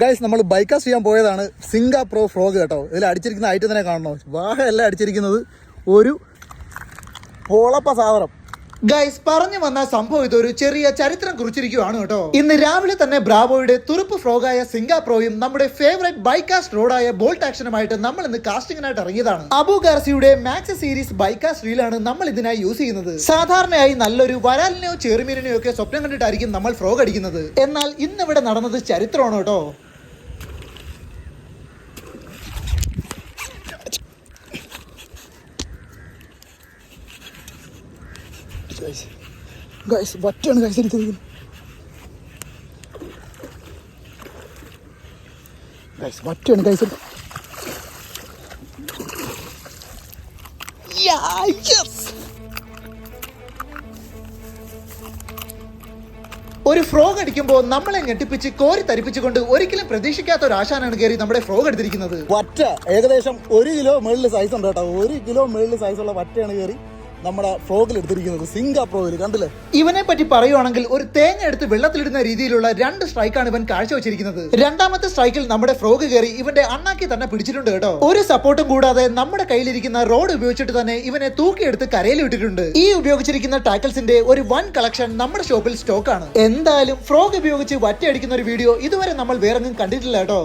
Guys നമ്മൾ ബൈക്കാസ് ചെയ്യാൻ പോയതാണ് സിംഗ പ്രോ ഫ്രോഗ് കേട്ടോ. ഇതിൽ അടിച്ചിരിക്കുന്ന ഐറ്റം തന്നെ കാണണോ? വാഹയല്ല അടിച്ചിരിക്കുന്നത് ഒരു പോളപ്പ സാധനം. ഗൈസ് പറഞ്ഞു വന്ന സംഭവം ഇതൊരു ചെറിയ ചരിത്രം കുറിച്ചിരിക്കുവാണ് കേട്ടോ. ഇന്ന് രാവിലെ തന്നെ ബ്രാവോയുടെ തുറുപ്പ് ഫ്രോഗായ സിംഗാപ്രോയും നമ്മുടെ ഫേവറേറ്റ് ബൈക്കാസ്റ്റ് റോഡായ ബോൾട്ട് ആക്ഷനുമായിട്ട് നമ്മൾ ഇന്ന് കാസ്റ്റിംഗിനായിട്ട് ഇറങ്ങിയതാണ്. അബു ഗാർസിയുടെ മാക്സ് സീരീസ് ബൈക്കാസ്റ്റ് റീലാണ് നമ്മൾ ഇതിനായി യൂസ് ചെയ്യുന്നത്. സാധാരണയായി നല്ലൊരു വരാലിനെയോ ചെറുമീനിനെയോ ഒക്കെ സ്വപ്നം കണ്ടിട്ടായിരിക്കും നമ്മൾ ഫ്രോഗ് അടിക്കുന്നത്. എന്നാൽ ഇന്നിവിടെ നടന്നത് ചരിത്രമാണ് കേട്ടോ. ഗൈസ് വറ്റാണ് ഗൈസ് എടുത്തിരിക്കുന്നത് ഗൈസ് വറ്റാണ് ഗൈസ് ഒരു ഫ്രോഗ് അടിക്കുമ്പോൾ നമ്മളെ ഞെട്ടിപ്പിച്ച് കോരി തരിപ്പിച്ചുകൊണ്ട് ഒരിക്കലും പ്രതീക്ഷിക്കാത്ത ഒരു ആശാനാണ് കയറി നമ്മുടെ ഫ്രോഗ് എടുത്തിരിക്കുന്നത്. വറ്റ. ഏകദേശം ഒരു കിലോ മേളിൽ സൈസ് ഉണ്ട് കേട്ടോ. ഒരു കിലോ മേളിൽ സൈസ് ഉള്ള വറ്റയാണ് കയറി നമ്മുടെ ഫ്രോഗിൽ എടുത്തിരിക്കുന്നത് സിംഗാ പ്രോയിൽ കണ്ടില്ലേ? ഇവനെ പറ്റി പറയുവാണെങ്കിൽ ഒരു തേങ്ങ എടുത്ത് വെള്ളത്തിലിടുന്ന രീതിയിലുള്ള രണ്ട് സ്ട്രൈക്കാണ് ഇവൻ കാഴ്ചവെച്ചിരിക്കുന്നത്. രണ്ടാമത്തെ സ്ട്രൈക്കിൽ നമ്മുടെ ഫ്രോഗ് കയറി ഇവന്റെ അണ്ണാക്കി തന്നെ പിടിച്ചിട്ടുണ്ട് കേട്ടോ. ഒരു സപ്പോർട്ടും കൂടാതെ നമ്മുടെ കയ്യിലിരിക്കുന്ന റോഡ് ഉപയോഗിച്ചിട്ട് തന്നെ ഇവനെ തൂക്കിയെടുത്ത് കരയിൽ വിട്ടിട്ടുണ്ട് ഈ ഉപയോഗിച്ചിരിക്കുന്ന ടാക്കിൾസിന്റെ ഒരു വൺ കളക്ഷൻ നമ്മുടെ ഷോപ്പിൽ സ്റ്റോക്ക് ആണ് എന്തായാലും ഫ്രോഗ് ഉപയോഗിച്ച് വറ്റയടിക്കുന്ന ഒരു വീഡിയോ ഇതുവരെ നമ്മൾ വേറെങ്ങും കണ്ടിട്ടില്ല കേട്ടോ.